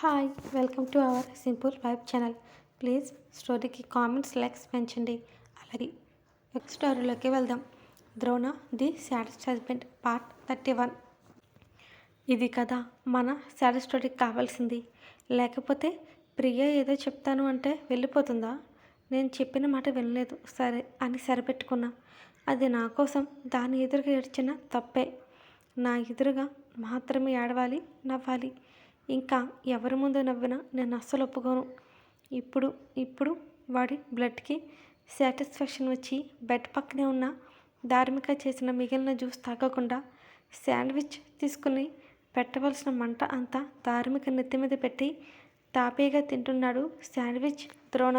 Hi welcome to our simple vibe channel please స్టోరీకి comments likes పెంచండి అలాగే స్టోరీలోకి వెళ్దాం. Drona the saddest husband part thirty one ఇది కదా మన సాడ్ స్టోరీకి కావాల్సింది. లేకపోతే ప్రియ ఏదో చెప్తాను అంటే వెళ్ళిపోతుందా? నేను చెప్పిన మాట వినలేదు. సరే అని సరిపెట్టుకున్నా. అది నా కోసం దాని ఎదురుగా ఏడ్చిన తప్పే. నా ఎదురుగా మాత్రమే ఏడవాలి నవ్వాలి. ఇంకా ఎవరి ముందు నవ్వినా నేను అస్సలు ఒప్పుకోను. ఇప్పుడు ఇప్పుడు వాడి బ్లడ్కి సాటిస్ఫాక్షన్ వచ్చి బెడ్ పక్కనే ఉన్న ధార్మిక చేసిన మిగిలిన జ్యూస్ తాగకుండా శాండ్విచ్ తీసుకుని పెట్టవలసిన మంట అంతా ధార్మిక నెత్తి మీద పెట్టి తాపీగా తింటున్నాడు శాండ్విచ్ ద్రోణ.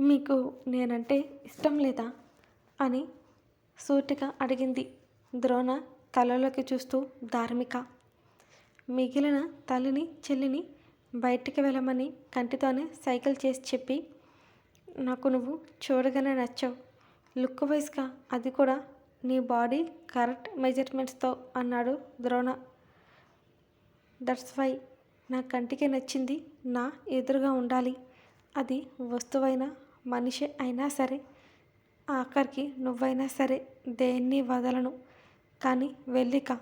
మీకు నేనంటే ఇష్టం లేదా? అని సూటిగా అడిగింది ద్రోణ తలలోకి చూస్తూ ధార్మిక. మిగిలిన తల్లిని చెల్లిని బయటికి వెళ్ళమని కంటితోనే సైకిల్ చేసి చెప్పి నాకు నువ్వు చూడగానే నచ్చావు. లుక్ వైజ్గా అది కూడా నీ బాడీ కరెక్ట్ మెజర్మెంట్స్తో అన్నాడు ద్రోణ. దట్స్ వై నా కంటికి నచ్చింది నా ఎదురుగా ఉండాలి. అది వస్తువైనా మనిషి అయినా సరే ఆఖరికి నువ్వైనా సరే దేన్ని వదలను. కానీ వెళ్ళిక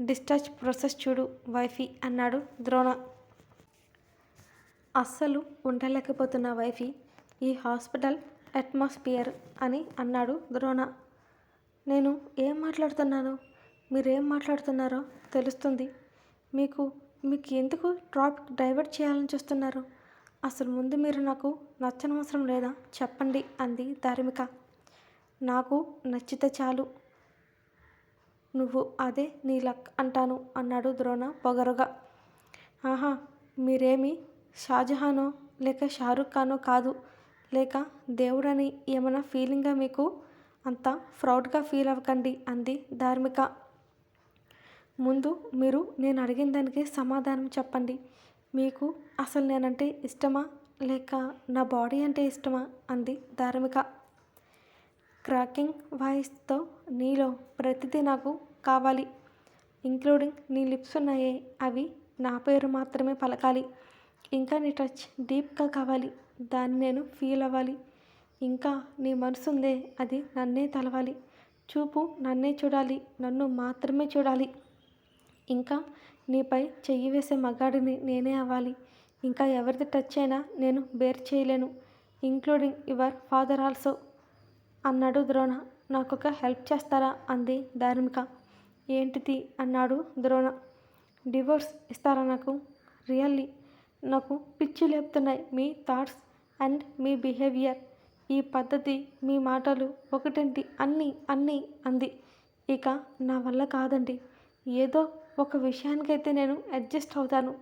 డిశ్చార్జ్ ప్రాసెస్ చూడు వైఫీ అన్నాడు ద్రోణ. అస్సలు ఉండలేకపోతున్న వైఫీ ఈ హాస్పిటల్ అట్మాస్ఫియర్ అని అన్నాడు ద్రోణ. నేను ఏం మాట్లాడుతున్నాను? మీరేం మాట్లాడుతున్నారో తెలుస్తుంది. మీకు మీకు ఎందుకు ట్రాఫిక్ డైవర్ట్ చేయాలని చూస్తున్నారు? అసలు ముందు మీరు నాకు నచ్చనవసరం లేదా? చెప్పండి అంది ధార్మిక. నాకు నచ్చితే చాలు. నువ్వు అదే నీ లక్ అంటాను అన్నాడు ద్రోణ పొగరుగా. ఆహా మీరేమి షాజహానో లేక షారుఖ్ ఖానో కాదు. లేక దేవుడని ఏమైనా ఫీలింగా మీకు అంత ఫ్రౌడ్గా ఫీల్ అవ్వకండి అంది ధార్మిక. ముందు మీరు నేను అడిగిన దానికి సమాధానం చెప్పండి. మీకు అసలు నేనంటే ఇష్టమా? లేక నా బాడీ అంటే ఇష్టమా? అంది ధార్మిక. క్రాకింగ్ వాయిస్తో నీలో ప్రతిదీ నాకు కావాలి. ఇంక్లూడింగ్ నీ లిప్స్ ఉన్నాయే అవి నా పేరు మాత్రమే పలకాలి. ఇంకా నీ టచ్ డీప్గా కావాలి. దాన్ని నేను ఫీల్ అవ్వాలి. ఇంకా నీ మనసు ఉందే అది నన్నే తలవాలి. చూపు నన్నే చూడాలి నన్ను మాత్రమే చూడాలి. ఇంకా నీపై చెయ్యి వేసే మగాడిని నేనే అవ్వాలి. ఇంకా ఎవరిది టచ్ అయినా నేను బేర్ చేయలేను. Including your father also. అన్నాడు ద్రోణ. నాకొక హెల్ప్ చేస్తారా? అంది ధార్మిక. ఏంటిది? అన్నాడు ద్రోణ. డివోర్స్ ఇస్తారా నాకు? రియల్లీ నాకు పిచ్చి లేపుతున్నాయి మీ థాట్స్ అండ్ మీ బిహేవియర్. ఈ పద్ధతి మీ మాటలు ఒకటేంటి? అన్నీ అన్నీ అంది. ఇక నా వల్ల కాదండి. ఏదో ఒక విషయానికైతే నేను అడ్జస్ట్ అవుతాను.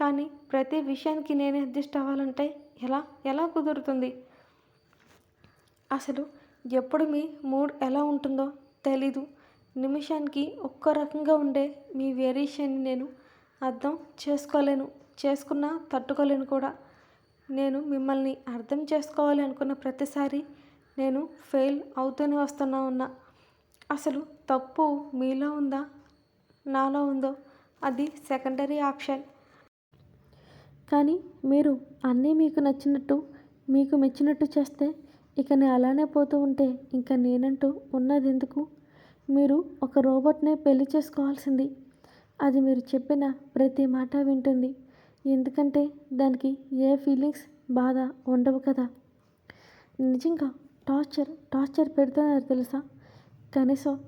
కానీ ప్రతి విషయానికి నేనే అడ్జస్ట్ అవ్వాలంటే ఎలా ఎలా కుదురుతుంది? అసలు ఎప్పుడు మీ మూడ్ ఎలా ఉంటుందో తెలీదు. నిమిషానికి ఒక్క రకంగా ఉండే మీ వేరియేషన్ని నేను అర్థం చేసుకోలేను చేసుకున్నా తట్టుకోలేను కూడా. నేను మిమ్మల్ని అర్థం చేసుకోవాలి అనుకున్న ప్రతిసారి నేను ఫెయిల్ అవుతూనే వస్తున్నా ఉన్నా. అసలు తప్పు మీలో ఉందా? నాలో ఉందో? అది సెకండరీ ఆప్షన్. కానీ మీరు అన్నీ మీకు నచ్చినట్టు మీకు మెచ్చినట్టు చేస్తే ఇక నేను అలానే పోతూ ఉంటే ఇంకా నేనంటూ ఉన్నది ఎందుకు మీరు ఒక రోబోట్నే పెళ్ళి చేసుకోవాల్సింది. అది మీరు చెప్పిన ప్రతి మాట వింటుంది. ఎందుకంటే దానికి ఏ ఫీలింగ్స్ బాధ ఉండవు కదా. నిజంగా టార్చర్ టార్చర్ పెడుతున్నారు తెలుసా? కనీసం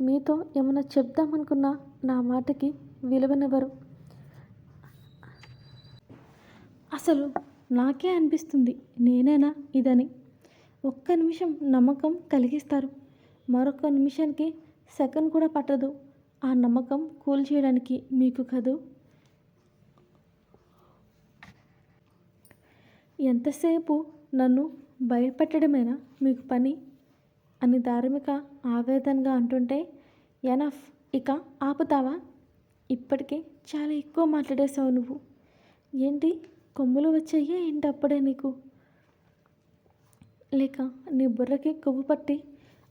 మీతో ఏమైనా చెప్దామనుకున్నా నా మాటకి విలువనివ్వరు. అసలు నాకే అనిపిస్తుంది నేనేనా ఇదని. ఒక్క నిమిషం నమ్మకం కలిగిస్తారు. మరొక నిమిషానికి సెకండ్ కూడా పట్టదు. ఆ నమ్మకం కూల్ చేయడానికి మీకు కదూ? ఎంతసేపు నన్ను భయపెట్టడమేనా మీకు పని? అని ధార్మిక ఆవేదనగా అంటుంటే ఎనఫ్ ఇక ఆపుతావా? ఇప్పటికే చాలా ఎక్కువ మాట్లాడేశావు నువ్వు. ఏంటి? కొమ్ములు వచ్చాయే ఏంటి అప్పుడే నీకు? లేక నీ బుర్రకి కొవ్వు పట్టి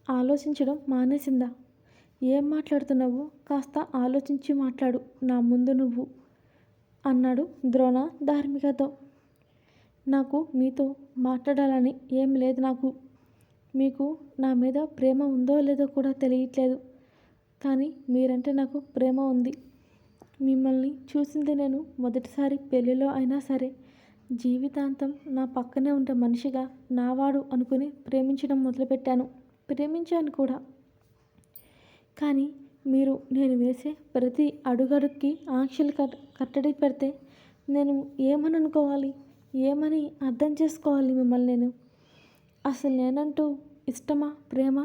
ఆలోచించడం మానేసిందా? ఏం మాట్లాడుతున్నావు? కాస్త ఆలోచించి మాట్లాడు. నా ముందు నువ్వు అన్నాడు ద్రోణ ధార్మికతో. నాకు మీతో మాట్లాడాలని ఏం లేదు నాకు. మీకు నా మీద ప్రేమ ఉందో లేదో కూడా తెలియట్లేదు. కానీ మీరంటే నాకు ప్రేమ ఉంది. మిమ్మల్ని చూసింది నేను మొదటిసారి పెళ్ళిలో అయినా సరే. జీవితాంతం నా పక్కనే ఉండే మనిషిగా నావాడు అనుకుని ప్రేమించడం మొదలుపెట్టాను. ప్రేమించాను కూడా. కానీ మీరు నేను వేసే ప్రతి అడుగడుక్కి ఆంక్షలు కట్ కట్టడి పెడితే నేను ఏమని అనుకోవాలి ఏమని అర్థం చేసుకోవాలి మిమ్మల్ని నేను? అసలు నేనంటూ ఇష్టమా ప్రేమ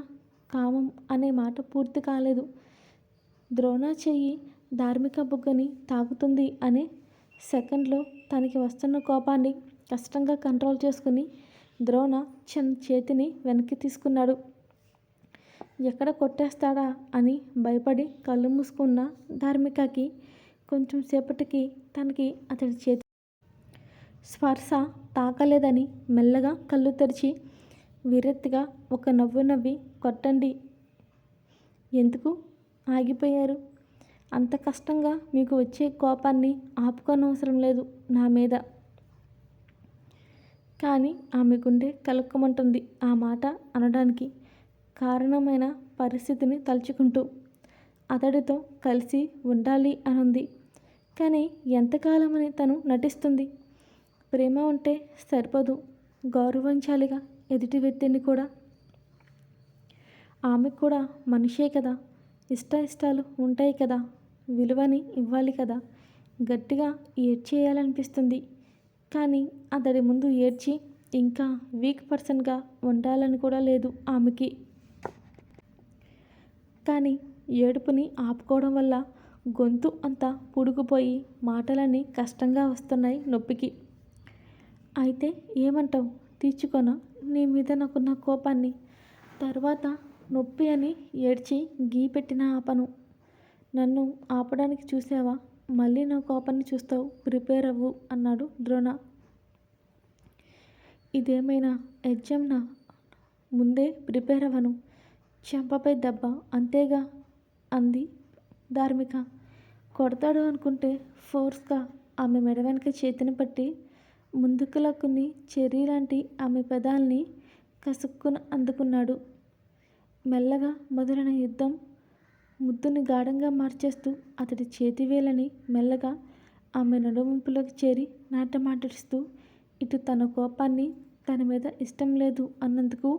కామం అనే మాట పూర్తి కాలేదు. ద్రోణ చెయ్యి ధార్మిక బుగ్గని తాకుతుంది అనే సెకండ్లో తనకి వస్తున్న కోపాన్ని కష్టంగా కంట్రోల్ చేసుకుని ద్రోణ చిన్న చేతిని వెనక్కి తీసుకున్నాడు. ఎక్కడ కొట్టేస్తాడా అని భయపడి కళ్ళు మూసుకున్న ధార్మికకి కొంచెం సేపటికి తనకి అతడి చేతి స్పర్శ తాకలేదని మెల్లగా కళ్ళు తెరిచి విరక్తిగా ఒక నవ్వు నవ్వి కొట్టండి. ఎందుకు ఆగిపోయారు? అంత కష్టంగా మీకు వచ్చే కోపాన్ని ఆపుకోనవసరం లేదు నా మీద. కానీ ఆమె గుండె కలుక్కమంటుంది ఆ మాట అనడానికి. కారణమైన పరిస్థితిని తలుచుకుంటూ అతడితో కలిసి ఉండాలి అనుంది. కానీ ఎంతకాలమని తను నటిస్తుంది? ప్రేమ ఉంటే సరిపోదు. గౌరవించాలిగా ఎదుటి వ్యక్తిని కూడా. ఆమె కూడా మనిషే కదా. ఇష్ట ఇష్టాలు ఉంటాయి కదా. విలువని ఇవ్వాలి కదా. గట్టిగా ఏడ్చేయాలనిపిస్తుంది. కానీ అతడి ముందు ఏడ్చి ఇంకా వీక్ పర్సన్గా ఉండాలని కూడా లేదు ఆమెకి. కానీ ఏడుపుని ఆపుకోవడం వల్ల గొంతు అంతా పుడుకుపోయి మాటలన్నీ కష్టంగా వస్తున్నాయి నొప్పికి. అయితే ఏమంటావు? తీర్చుకోనా? నీ మీద నాకున్న కోపాన్ని. తర్వాత నొప్పి అని ఏడ్చి గీ పెట్టిన ఆపను నన్ను ఆపడానికి చూసావా? మళ్ళీ నా కోపాన్ని చూస్తావు. ప్రిపేర్ అవ్వు అన్నాడు ద్రోణ. ఇదేమైనా ఎగ్జామ్నా ముందే ప్రిపేర్ అవ్వను. చెంపపై దెబ్బ అంతేగా? అంది ధార్మిక. కొడతాడు అనుకుంటే ఫోర్స్గా ఆమె మెడ వెనక చేతిని పట్టి ముందుకు లాక్కుని చెర్రీ లాంటి ఆమె పెదాల్ని కసుక్కున అందుకున్నాడు. మెల్లగా మొదలైన యుద్ధం ముద్దుని గాఢంగా మార్చేస్తూ అతడి చేతి వేలని మెల్లగా ఆమె నడుముంపులోకి చేరి నాటమాటడుస్తూ ఇటు తన కోపాన్ని తన మీద ఇష్టం లేదు అన్నందుకు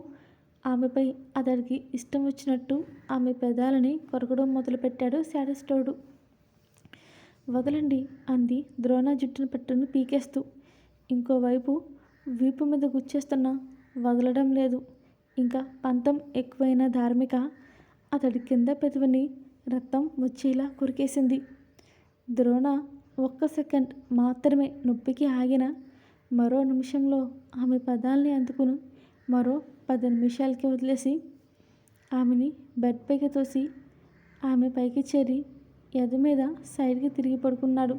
ఆమెపై అతడికి ఇష్టం వచ్చినట్టు ఆమె పెదాలని కొరకడం మొదలుపెట్టాడు శాటస్టోడు వదలండి అంది ద్రోణ జుట్టును పట్టును పీకేస్తూ. ఇంకోవైపు వీపు మీద గుచ్చేస్తున్న వదలడం లేదు. ఇంకా పంతం ఎక్కువైన ధార్మిక అతడి కింద పెదవిని రక్తం వచ్చేలా కొరికేసింది. ద్రోణ ఒక్క సెకండ్ మాత్రమే నొప్పికి ఆగిన మరో నిమిషంలో ఆమె పదాల్ని అందుకుని మరో పది నిమిషాలకి వదిలేసి ఆమెని బెడ్ పైకి తోసి ఆమె పైకి చేరి ఎద మీద సైడ్కి తిరిగి పడుకున్నాడు.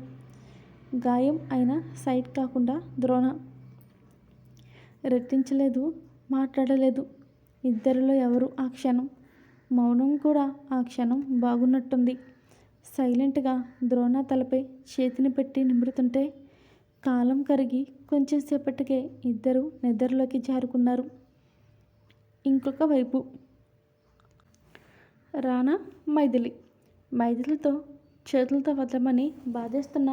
గాయం అయిన సైడ్ కాకుండా ద్రోణ. రెట్టించలేదు మాట్లాడలేదు. ఇద్దరిలో ఎవరు ఆ క్షణం? మౌనం కూడా ఆ క్షణం బాగున్నట్టుంది. సైలెంట్గా ద్రోణ తలపై చేతిని పెట్టి నిమురుతుంటే కాలం కరిగి కొంచెం సేపటికే ఇద్దరు నిద్రలోకి జారుకున్నారు. ఇంకొక వైపు. రానా మైథిలి. మైథిలితో చేతులతో వదలమని బాధేస్తున్న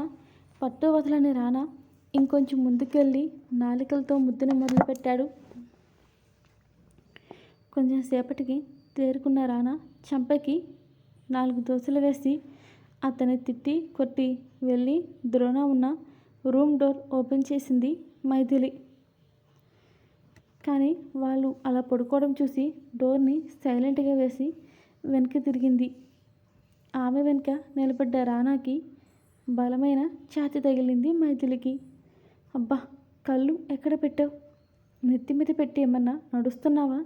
పట్టు వదలని రానా ఇంకొంచెం ముందుకెళ్ళి నాలికలతో ముద్దున మొదలుపెట్టాడు. కొంచెం సేపటికి తేరుకున్న రానా చంపకి నాలుగు దోశలు వేసి అతని తిట్టి కొట్టి వెళ్ళి ద్రోణ ఉన్న రూమ్ డోర్ ఓపెన్ చేసింది మైథిలి. కానీ వాళ్ళు అలా పడుకోవడం చూసి డోర్ని సైలెంట్గా వేసి వెనక్కి తిరిగింది. ఆమె వెనుక నిలబడ్డ రానాకి బలమైన ఛాతి తగిలింది మైథిలికి. అబ్బా కళ్ళు ఎక్కడ పెట్టావు? నెత్తి మీద పెట్టి ఏమన్నా నడుస్తున్నావా?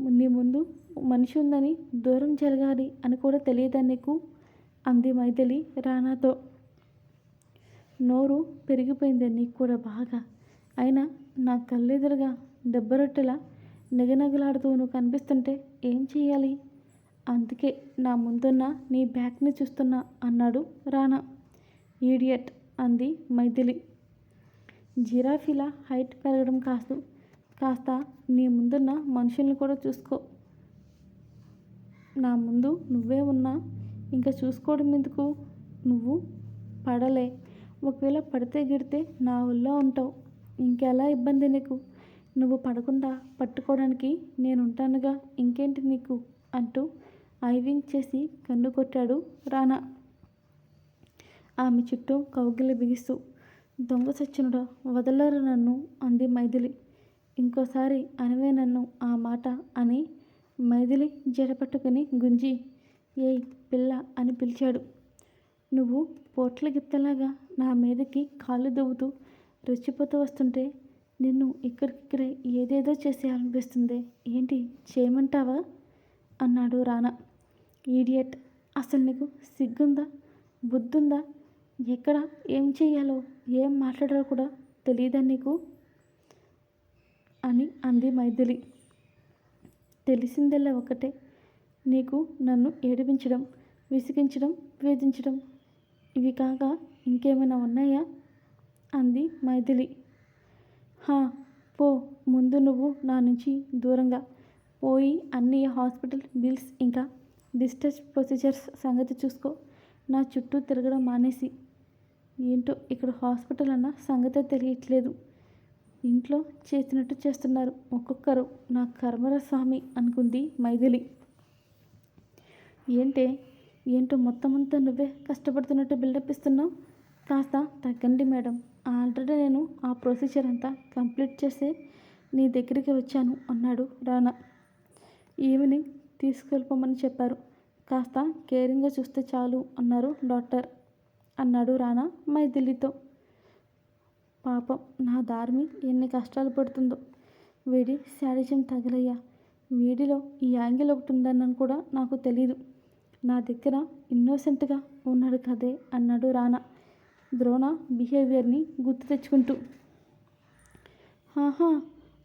నీ ముందు మనిషి ఉందని దూరం జరగాలి అని కూడా తెలియదా నీకు? అంది మైథిలి రానాతో నోరు పెరిగిపోయింది నీకు కూడా బాగా. అయినా నా కళ్ళెదురుగా దెబ్బరొట్టెలా నిగనగలాడుతూ నువ్వు కనిపిస్తుంటే ఏం చెయ్యాలి? అందుకే నా ముందున్న నీ బ్యాగ్ని చూస్తున్నా అన్నాడు రానా. ఈడియట్ అంది మైథిలి. జిరాఫీలా హైట్ పెరగడం కాదు కాస్త నీ ముందున్న మనుషుల్ని కూడా చూసుకో. నా ముందు నువ్వే ఉన్నా ఇంకా చూసుకోవడం ఎందుకు? నువ్వు పడలే. ఒకవేళ పడితే గిడితే నా ఊళ్ళో ఉంటావు. ఇంకెలా ఇబ్బంది నీకు? నువ్వు పడకుండా పట్టుకోవడానికి నేను ఉంటానుగా ఇంకేంటి నీకు? అంటూ ఐవింగ్ చేసి కన్ను కొట్టాడు రానా. ఆమె చుట్టూ కౌగిలి బిగిస్తూ దొంగ సచ్చినుడా వదలరు నన్ను? అంది మైథిలి. ఇంకోసారి అనవే నన్ను ఆ మాట అని మైథిలి జడపట్టుకుని గుంజి ఏయ్ పిల్ల అని పిలిచాడు. నువ్వు పోట్ల గిత్తలాగా నా మీదకి కాళ్ళు దువ్వుతూ రెచ్చిపోతూ వస్తుంటే నిన్ను ఇక్కడికిక్కడే ఏదేదో చేసేయాలనిపిస్తుంది. ఏంటి? చేయమంటావా? అన్నాడు రానా. ఈడియట్ అసలు నీకు సిగ్గుందా? బుద్ధుందా? ఎక్కడ? ఏం చెయ్యాలో? ఏం మాట్లాడాలో కూడా తెలియదా నీకు? అని అంది మైథిలి. తెలిసిందల్లా ఒకటే నీకు నన్ను ఏడిపించడం విసిగించడం వేధించడం ఇవి కాక ఇంకేమైనా ఉన్నాయా? అంది మైథిలి. హా పో ముందు నువ్వు నా నుంచి దూరంగా. పోయి అన్ని హాస్పిటల్ బిల్స్ ఇంకా డిశ్చార్జ్ ప్రొసీజర్స్ సంగతి చూసుకో. నా చుట్టూ తిరగడం మానేసి. ఏంటో ఇక్కడ హాస్పిటల్ అన్న సంగతే తెలియట్లేదు. ఇంట్లో చేసినట్టు చేస్తున్నారు. ఒక్కొక్కరు. నా కర్మర స్వామి అనుకుంది మైథిలి. ఏంటే? ఏంటో మొత్తం అంతా నువ్వే కష్టపడుతున్నట్టు బిల్డప్ ఇస్తున్నావు? కాస్త తగ్గండి మేడం. ఆల్రెడీ నేను ఆ ప్రొసీజర్ అంతా కంప్లీట్ చేసే నీ దగ్గరికి వచ్చాను అన్నాడు రానా. ఈవినింగ్ తీసుకెళ్ళిపోమని చెప్పారు. కాస్త కేరింగ్గా చూస్తే చాలు అన్నారు డాక్టర్ అన్నాడు రానా మైథిలితో. పాపం నా దార్మి ఎన్ని కష్టాలు పడుతుందో. వీడి శాడిజం తగలయ్యా. వీడిలో ఈ యాంగిల్ ఒకటి ఉందని కూడా నాకు తెలీదు. నా దగ్గర ఇన్నోసెంట్గా ఉన్నాడు కదే అన్నాడు రానా. ద్రోణ బిహేవియర్ని గుర్తు తెచ్చుకుంటూ ఆహా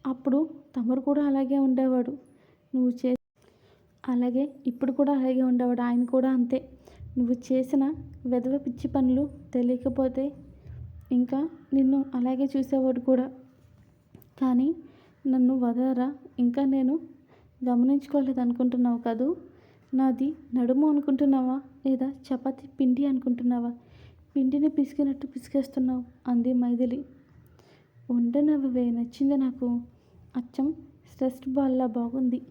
అప్పుడు తమరు కూడా అలాగే ఉండేవాడు. నువ్వు చే అలాగే ఇప్పుడు కూడా అలాగే ఉండేవాడు. ఆయన కూడా అంతే. నువ్వు చేసిన వెధవ పిచ్చి పనులు తెలియకపోతే ఇంకా నిన్ను అలాగే చూసేవాడు కూడా. కానీ నన్ను వదలరా? ఇంకా నేను గమనించుకోలేదు అనుకుంటున్నావు కదూ? నాది నడుము అనుకుంటున్నావా? లేదా చపాతి పిండి అనుకుంటున్నావా? పిండిని పిసికినట్టు పిసికేస్తున్నావు అంది మైథిలి. ఉండనవ్వవే నచ్చింది నాకు. అచ్చం స్ట్రెస్డ్ బాల్లా బాగుంది.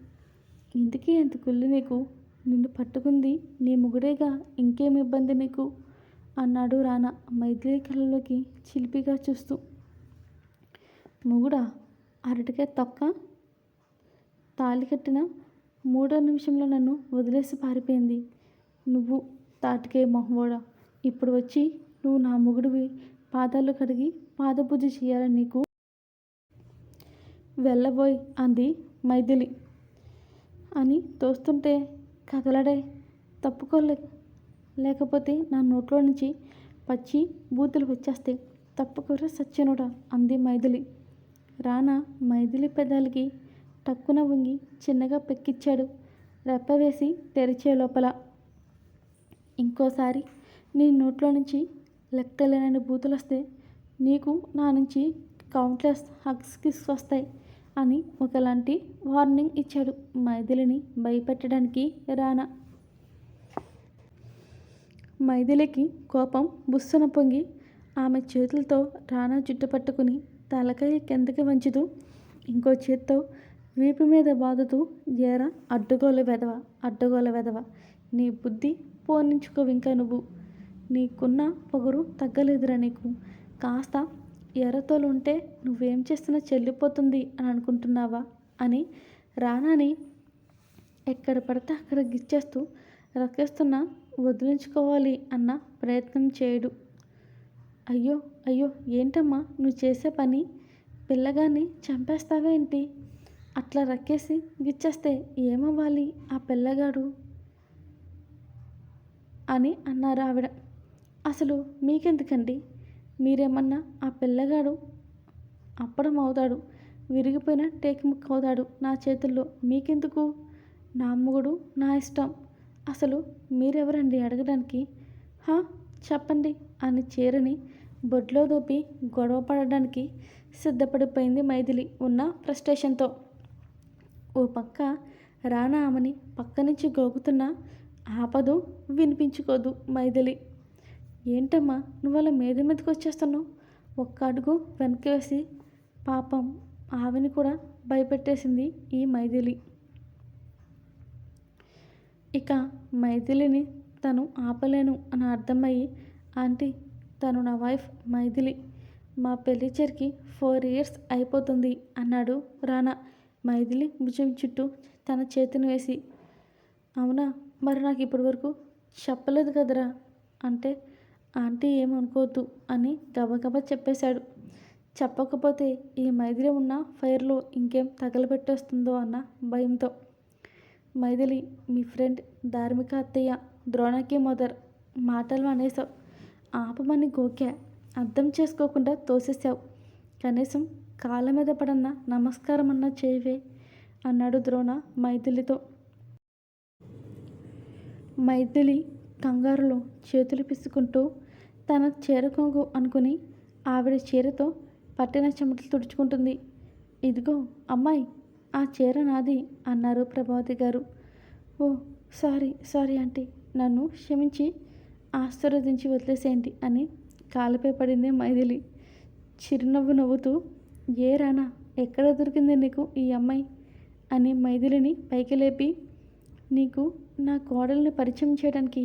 ఇందుకే ఎంత కుళ్ళు నీకు? నిన్ను పట్టుకుంది నీ ముగుడేగా ఇంకేం ఇబ్బంది నీకు? అన్నాడు రానా మైథిలి కళ్ళలోకి చిలిపిగా చూస్తూ. ముగుడా అరటికే తొక్క? తాళి కట్టిన మూడో నిమిషంలో నన్ను వదిలేసి పారిపోయింది. నువ్వు తాటికే మొహమోడా? ఇప్పుడు వచ్చి నువ్వు నా మొగుడివి. పాదాలు కడిగి పాదపూజ చేయాలని నీకు. వెళ్ళబోయ్ అంది మైథిలి. అని తోస్తుంటే కదలడే. తప్పుకోలే. లేకపోతే నా నోట్లో నుంచి పచ్చి బూతులు వచ్చేస్తాయి. తప్పుకోరా సత్యనుడా అంది మైథిలి. రానా మైథిలి పెదాలకి టక్కున వంగి చిన్నగా పెక్కిచ్చాడు. రెప్ప వేసి తెరిచే లోపల. ఇంకోసారి నీ నోట్లో నుంచి లెక్కలేనని బూతులు వస్తే నీకు నా నుంచి కౌంట్లెస్ హగ్స్ కిస్ వస్తాయి అని ఒకలాంటి వార్నింగ్ ఇచ్చాడు మైథిలిని భయపెట్టడానికి రానా. మైథిలికి కోపం బుస్సున పొంగి ఆమె చేతులతో రానా జుట్టు పట్టుకుని తలకాయ కిందకి వంచుతూ ఇంకో చేత్తో వీపు మీద బాదుతూ ఏరా అడ్డగోల వెదవ అడ్డగోల వెదవ నీ బుద్ధి పోనించుకోవు ఇంకా నువ్వు. నీకున్న పొగరు తగ్గలేదురా నీకు. కాస్త ఎర్రతోలు ఉంటే నువ్వేం చేస్తున్నా చెల్లిపోతుంది అని అనుకుంటున్నావా? అని రానాని ఎక్కడ పడితే అక్కడ గిచ్చేస్తూ రక్కేస్తున్నా వదిలించుకోవాలి అన్న ప్రయత్నం చేయడు. అయ్యో అయ్యో ఏంటమ్మా? నువ్వు చేసే పని పిల్లగాన్ని చంపేస్తావేంటి అట్లా రక్కేసి గిచ్చేస్తే ఏమవ్వాలి ఆ పిల్లగాడు? అని అన్నారు ఆవిడ. అసలు మీకెందుకండి? మీరేమన్నా ఆ పిల్లగాడు అప్పడం అవుతాడు విరిగిపోయిన టేక్ ముక్క అవుతాడు నా చేతుల్లో మీకెందుకు? నా మొగుడు నా ఇష్టం. అసలు మీరెవరండి అడగడానికి? హా చెప్పండి అని చీరని బొడ్లో దోపి గొడవ పడడానికి సిద్ధపడిపోయింది మైథిలి ఉన్న ఫ్రస్ట్రేషన్తో. ఓ పక్క రానా ఆమెని పక్క నుంచి గోగుతున్న ఆపదు వినిపించుకోదు మైథిలి. ఏంటమ్మా? నువ్వు అలా మీద మీదకి వచ్చేస్తున్నావు? ఒక్క అడుగు వెనక్కి వేసి పాపం ఆవిని కూడా భయపెట్టేసింది ఈ మైథిలి. ఇక మైథిలిని తను ఆపలేను అని అర్థమయ్యి ఆంటీ తను నా వైఫ్ మైథిలి. మా పెళ్ళిచరికి ఫోర్ ఇయర్స్ అయిపోతుంది అన్నాడు రానా. మైథిలి భుజం చుట్టూ తన చేతిని వేసి అవునా? మరి నాకు ఇప్పటి వరకు చెప్పలేదు కదరా? అంటే ఆంటీ ఏమనుకోవద్దు అని గబగబా చెప్పేశాడు. చెప్పకపోతే ఈ మైథిలి ఉన్న ఫైర్లో ఇంకేం తగలబెట్టేస్తుందో అన్న భయంతో. మైథిలి మీ ఫ్రెండ్ ధార్మిక అత్తయ్య ద్రోణకి మదర్ మాటలు అనేసావు ఆపమని గోకా అర్థం చేసుకోకుండా తోసేసావు కనీసం కాళ్ళ మీద పడన్న నమస్కారం అన్న చేయవే అన్నాడు ద్రోణ మైథిలితో మైథిలి కంగారులో చేతులు పిసుకుంటూ తన చీర అనుకుని ఆవిడ చీరతో పట్టిన చెమటలు తుడుచుకుంటుంది. ఇదిగో అమ్మాయి ఆ చీర నాది అన్నారు ప్రభావతి గారు. ఓ సారీ సారీ ఆంటీ నన్ను క్షమించి ఆశీర్వదించి వదిలేసేయండి అని కాలిపై పడింది మైథిలి. చిరునవ్వు నవ్వుతూ ఏ రానా ఎక్కడ దొరికింది నీకు ఈ అమ్మాయి అని మైథిలిని పైకి లేపి నీకు నా కోడల్ని పరిచయం చేయడానికి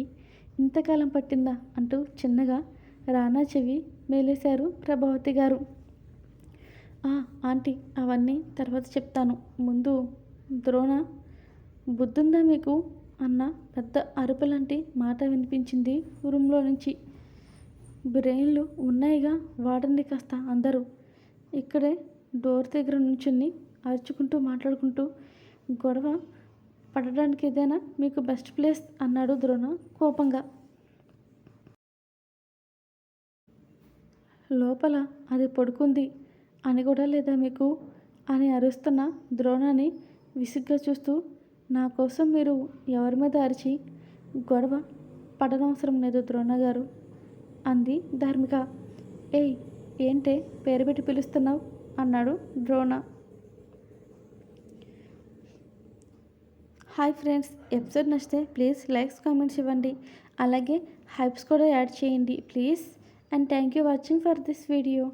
ఇంతకాలం పట్టిందా? అంటూ చిన్నగా రానా చెవి మేలేశారు ప్రభావతి గారు. "ఆ, ఆంటీ అవన్నీ తర్వాత చెప్తాను. ముందు ద్రోణ బుద్ధుందా మీకు? అన్న పెద్ద అరుపు లాంటి మాట వినిపించింది రూమ్లో నుంచి. బ్రెయిన్లు ఉన్నాయిగా వాడండి కాస్త అందరూ. ఇక్కడే డోర్ దగ్గర నుంచుని అరుచుకుంటూ మాట్లాడుకుంటూ గొడవ పడడానికి ఏదైనా మీకు బెస్ట్ ప్లేస్ అన్నాడు ద్రోణ కోపంగా. లోపల అది పడుకుంది. అని కూడా లేదా మీకు? అని అరుస్తున్న ద్రోణాన్ని విసుగ్గా చూస్తూ నా కోసం మీరు ఎవరి మీద అరిచి గొడవ పడనవసరం లేదు ద్రోణ గారు అంది ధార్మిక. ఏయ్ ఏంటే పేరు పెట్టి పిలుస్తున్నావు? అన్నాడు ద్రోణ. హాయ్ ఫ్రెండ్స్ ఎపిసోడ్ నచ్చితే ప్లీజ్ లైక్స్ కామెంట్స్ ఇవ్వండి. అలాగే హైప్స్ కూడా యాడ్ చేయండి please. And thank you watching for this video.